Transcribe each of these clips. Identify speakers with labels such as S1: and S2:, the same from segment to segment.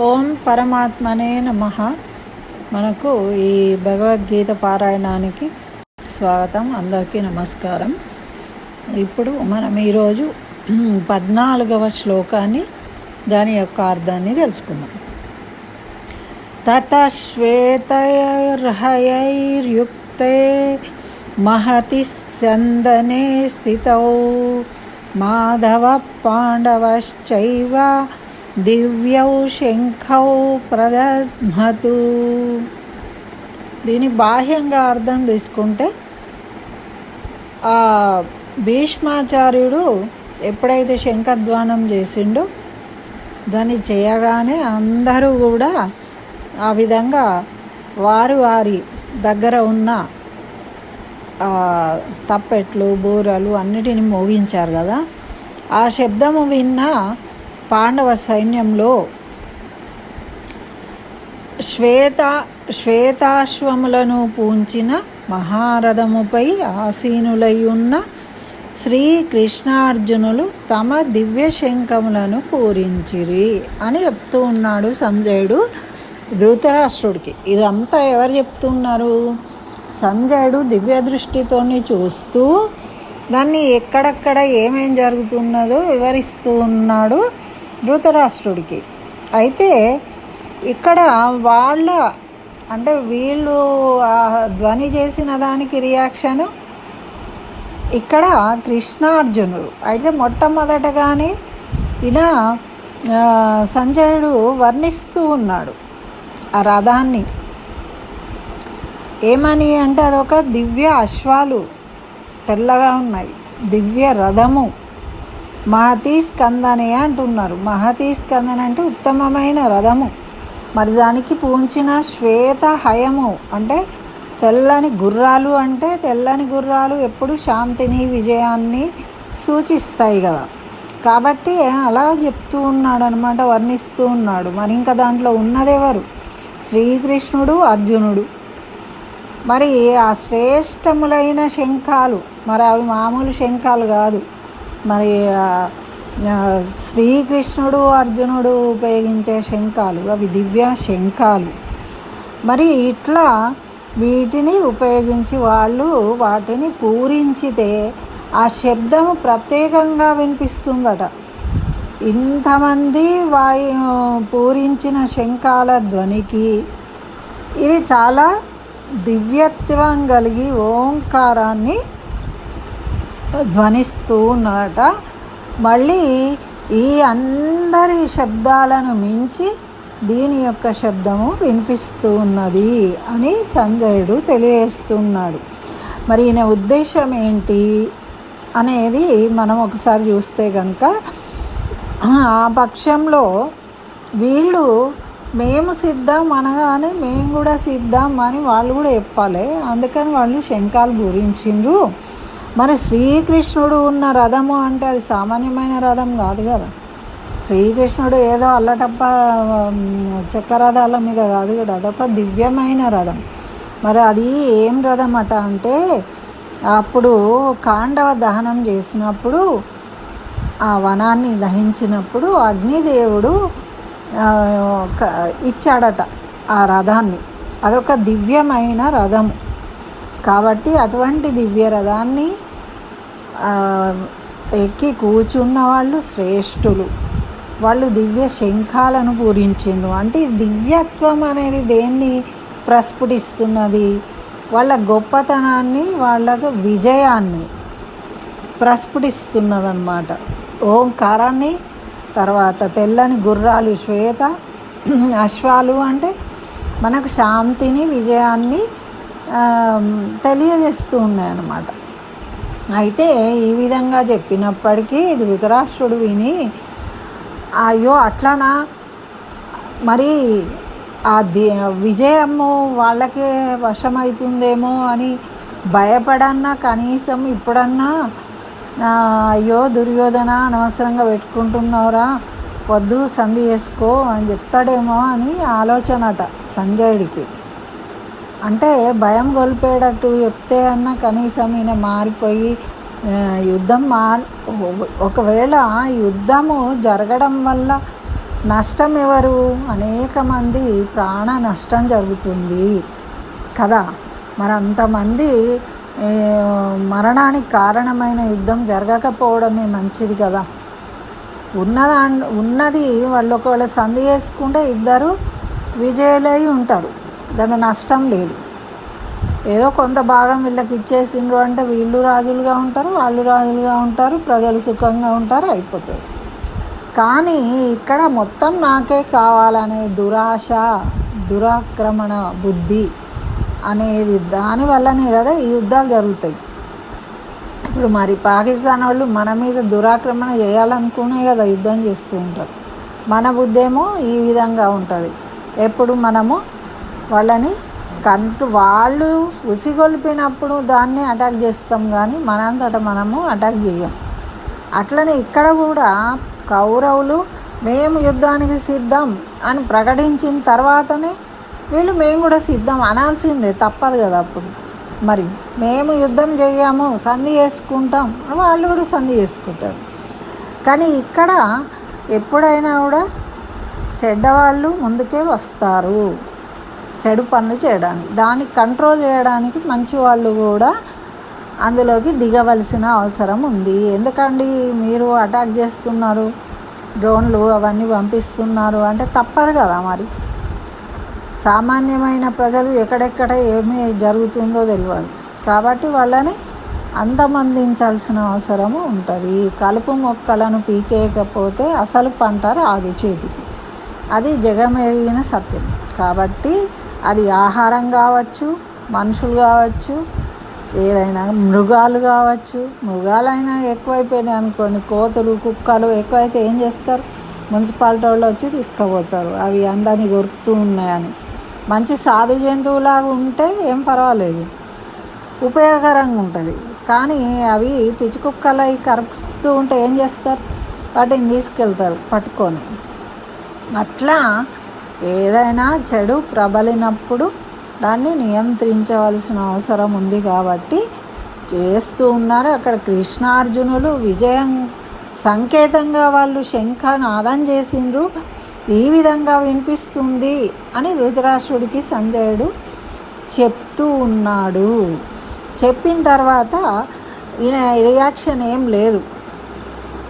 S1: ఓం పరమాత్మనే నమ. మనకు ఈ భగవద్గీత పారాయణానికి స్వాగతం అందరికీ నమస్కారం. ఇప్పుడు మనం ఈరోజు పద్నాలుగవ శ్లోకాన్ని దాని యొక్క అర్థాన్ని తెలుసుకుందాం. తతశ్వేతైర్హయైర్యుక్తే మహతి సందనే స్థితౌ. మాధవ పాండవశ్చైవ దివ్యౌ శంఖౌ ప్రదధ్మతు. దీని బాహ్యంగా అర్థం తీసుకుంటే ఆ భీష్మాచార్యుడు ఎప్పుడైతే శంఖధ్వానం చేసిండో దాన్ని చేయగానే అందరూ కూడా ఆ విధంగా వారి వారి దగ్గర ఉన్న తప్పెట్లు బూరలు అన్నిటిని మోగించారు కదా. ఆ శబ్దము విన్న పాండవ సైన్యంలో శ్వేత శ్వేతాశ్వములను పూంచిన మహారథముపై ఆసీనులై ఉన్న శ్రీకృష్ణార్జునులు తమ దివ్య శంఖములను పూరించిరి అని చెప్తూ ఉన్నాడు సంజయుడు ధృతరాష్ట్రుడికి. ఇదంతా ఎవరు చెప్తున్నారు? సంజయుడు దివ్య దృష్టితోని చూస్తూ దాన్ని ఎక్కడెక్కడ ఏమేం జరుగుతున్నదో వివరిస్తూ ఉన్నాడు. ధృతరాష్ట్రుడికి. అయితే ఇక్కడ వాళ్ళ అంటే వీళ్ళు ధ్వని చేసిన దానికి రియాక్షను ఇక్కడ కృష్ణార్జునుడు. అయితే మొట్టమొదటగానే ఈయన సంజయుడు వర్ణిస్తూ ఉన్నాడు ఆ రథాన్ని. ఏమని అంటే అదొక దివ్య అశ్వాలు తెల్లగా ఉన్నాయి. దివ్య రథము. మహతీ స్కందనే అంటున్నారు. మహతీ స్కందన అంటే ఉత్తమమైన రథము. మరి దానికి పూంచిన శ్వేత హయము అంటే తెల్లని గుర్రాలు అంటే తెల్లని గుర్రాలు ఎప్పుడు శాంతిని విజయాన్ని సూచిస్తాయి కదా. కాబట్టి అలా చెప్తూ ఉన్నాడు అనమాట వర్ణిస్తూ ఉన్నాడు. మరి ఇంకా దాంట్లో ఉన్నదెవరు? శ్రీకృష్ణుడు అర్జునుడు. మరి ఆ శ్రేష్టములైన శంఖాలు మరి అవి మామూలు శంఖాలు కాదు. మరి శ్రీకృష్ణుడు అర్జునుడు ఉపయోగించే శంఖాలు అవి దివ్య శంఖాలు. మరి ఇట్లా వీటిని ఉపయోగించి వాళ్ళు వాటిని పూరించితే ఆ శబ్దము ప్రత్యేకంగా వినిపిస్తుందట. ఇంతమంది వాయు పూరించిన శంఖాల ధ్వనికి ఇది చాలా దివ్యత్వం కలిగి ఓంకారాన్ని ధ్వనిస్తూ ఉన్నట మళ్ళీ ఈ అందరి శబ్దాలను మించి దీని యొక్క శబ్దము వినిపిస్తూ ఉన్నది అని సంజయుడు తెలియజేస్తున్నాడు. మరి ఈయన ఉద్దేశం ఏంటి అనేది మనం ఒకసారి చూస్తే కనుక ఆ పక్షంలో వీళ్ళు మేము సిద్ధం అనగానే మేము కూడా సిద్ధం అని వాళ్ళు కూడా చెప్పాలి. అందుకని వాళ్ళు శంఖాలు గురించిండ్రు మరి శ్రీకృష్ణుడు ఉన్న రథము అంటే అది సామాన్యమైన రథం కాదు కదా. శ్రీకృష్ణుడు ఏదో అల్లటప్ప చక్రరథాల మీద కాదు కదా అదొక దివ్యమైన రథం. మరి అది ఏం రథం అట అంటే అప్పుడు కాండవ దహనం చేసినప్పుడు ఆ వనాన్ని దహించినప్పుడు అగ్నిదేవుడు ఇచ్చాడట ఆ రథాన్ని. అదొక దివ్యమైన రథము. కాబట్టి అటువంటి దివ్య రథాన్ని ఎక్కి కూర్చున్న వాళ్ళు శ్రేష్ఠులు. వాళ్ళు దివ్య శంఖాలను పూరించిండ్రు. అంటే దివ్యత్వం అనేది దేన్ని ప్రస్ఫుటిస్తున్నది? వాళ్ళ గొప్పతనాన్ని వాళ్ళకు విజయాన్ని ప్రస్ఫుటిస్తున్నదన్నమాట. ఓంకారాన్ని తర్వాత తెల్లని గుర్రాలు శ్వేత అశ్వాలు అంటే మనకు శాంతిని విజయాన్ని తెలియజేస్తూ ఉన్నాయన్నమాట. అయితే ఈ విధంగా చెప్పినప్పటికీ ధృతరాష్ట్రుడు విని అయ్యో అట్లానా? మరి ఆ ది విజయము వాళ్ళకే వశమవుతుందేమో అని భయపడన్నా కనీసం ఇప్పుడన్నా అయ్యో దుర్యోధన అనవసరంగా పెట్టుకుంటున్నావురా వద్దు సంధి చేసుకో అని చెప్తాడేమో అని ఆలోచనట సంజయుడికి. అంటే భయం కోల్పోయేటట్టు చెప్తే అన్న కనీసం ఈయన మారిపోయి యుద్ధం మార్ ఒకవేళ యుద్ధము జరగడం వల్ల నష్టం ఎవరు? అనేక మంది ప్రాణ నష్టం జరుగుతుంది కదా. మరి అంతమంది మరణానికి కారణమైన యుద్ధం జరగకపోవడమే మంచిది కదా. ఉన్నదా ఉన్నది వాళ్ళు ఒకవేళ సంధి చేసుకుంటే ఇద్దరు విజయులై ఉంటారు. దాని నష్టం లేదు. ఏదో కొంత భాగం వీళ్ళకి ఇచ్చేసిండ్రు అంటే వీళ్ళు రాజులుగా ఉంటారు వాళ్ళు రాజులుగా ఉంటారు ప్రజలు సుఖంగా ఉంటారు అయిపోతుంది కానీ ఇక్కడ మొత్తం నాకే కావాలనే దురాశ దురాక్రమణ బుద్ధి అనేది దానివల్లనే కదా ఈ యుద్ధాలు జరుగుతాయి. ఇప్పుడు మరి పాకిస్తాన్ వాళ్ళు మన మీద దురాక్రమణ చేయాలనుకునే కదా యుద్ధం చేస్తూ ఉంటారు. మన బుద్ధేమో ఈ విధంగా ఉంటుంది. ఎప్పుడు మనము వాళ్ళని కంటు వాళ్ళు ఉసిగొల్పినప్పుడు దాన్ని అటాక్ చేస్తాం కానీ మనంతట మనము అటాక్ చేయం అట్లనే ఇక్కడ కూడా కౌరవులు మేము యుద్ధానికి సిద్ధం అని ప్రకటించిన తర్వాతనే వీళ్ళు మేము కూడా సిద్ధం అనాల్సిందే తప్పదు కదా అప్పుడు. మరి మేము యుద్ధం చేయము సంధి చేసుకుంటాం వాళ్ళు కూడా సంధి చేసుకుంటారు. కానీ ఇక్కడ ఎప్పుడైనా కూడా చెడ్డవాళ్ళు ముందుకే వస్తారు. చెడు పనులు చేయడానికి. దాన్ని కంట్రోల్ చేయడానికి మంచి వాళ్ళు కూడా అందులోకి దిగవలసిన అవసరం ఉంది. ఎందుకండి? మీరు అటాక్ చేస్తున్నారు. డ్రోన్లు అవన్నీ పంపిస్తున్నారు అంటే తప్పదు కదా మరి. సామాన్యమైన ప్రజలు ఎక్కడెక్కడ ఏమి జరుగుతుందో తెలియదు కాబట్టి వాళ్ళని అందమందించాల్సిన అవసరము ఉంటుంది. కలుపు మొక్కలను పీకేయకపోతే అసలు పంట రాదు చేతికి. అది జగమెరిగిన సత్యం. కాబట్టి అది ఆహారం కావచ్చు మనుషులు కావచ్చు ఏదైనా మృగాలు కావచ్చు. మృగాలైనా ఎక్కువైపోయినాయి అనుకోండి కోతులు కుక్కలు ఎక్కువైతే ఏం చేస్తారు? మున్సిపాలిటీ వాళ్ళు వచ్చి తీసుకుపోతారు. అవి అందరినీ కొరుకుతూ ఉన్నాయని. మంచి సాధు జంతువులాగా ఉంటే ఏం పర్వాలేదు. ఉపయోగకరంగా ఉంటుంది. కానీ అవి పిచ్చి కుక్కలు అవి కరుకుతూ ఉంటే ఏం చేస్తారు? వాటిని తీసుకెళ్తారు పట్టుకొని. అట్లా ఏదైనా చెడు ప్రబలినప్పుడు దాన్ని నియంత్రించవలసిన అవసరం ఉంది కాబట్టి చేస్తూ ఉన్నారు. అక్కడ కృష్ణార్జునులు విజయం సంకేతంగా వాళ్ళు శంఖనాదం చేసిండ్రు. ఈ విధంగా వినిపిస్తుంది అని రుద్రాసుడికి సంజయుడు చెప్తూ ఉన్నాడు. చెప్పిన తర్వాత ఈయన రియాక్షన్ ఏం లేదు.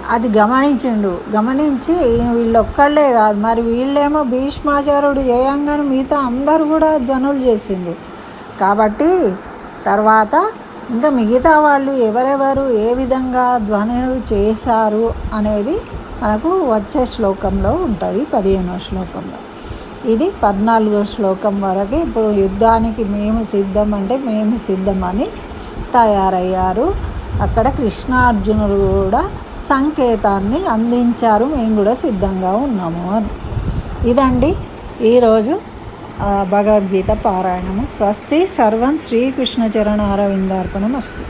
S1: అది గమనించిండు. గమనించి వీళ్ళొక్కళ్ళే కాదు మరి వీళ్ళేమో భీష్మాచార్యుడు చేయంగానే మిగతా అందరు కూడా ధ్వనులు చేసిండ్రు. కాబట్టి తర్వాత ఇంకా మిగతా వాళ్ళు ఎవరెవరు ఏ విధంగా ధ్వనులు చేశారు అనేది మనకు వచ్చే శ్లోకంలో ఉంటుంది పదిహేనో శ్లోకంలో. ఇది పద్నాలుగో శ్లోకం వరకు ఇప్పుడు యుద్ధానికి మేము సిద్ధం అంటే మేము సిద్ధమని తయారయ్యారు. అక్కడ కృష్ణార్జునులు కూడా సంకేతాన్ని అందించారు. మేము కూడా సిద్ధంగా ఉన్నాము అని. ఇదండి ఈరోజు భగవద్గీత పారాయణము. స్వస్తి సర్వం శ్రీకృష్ణ చరణ అరవిందార్పణం అస్తు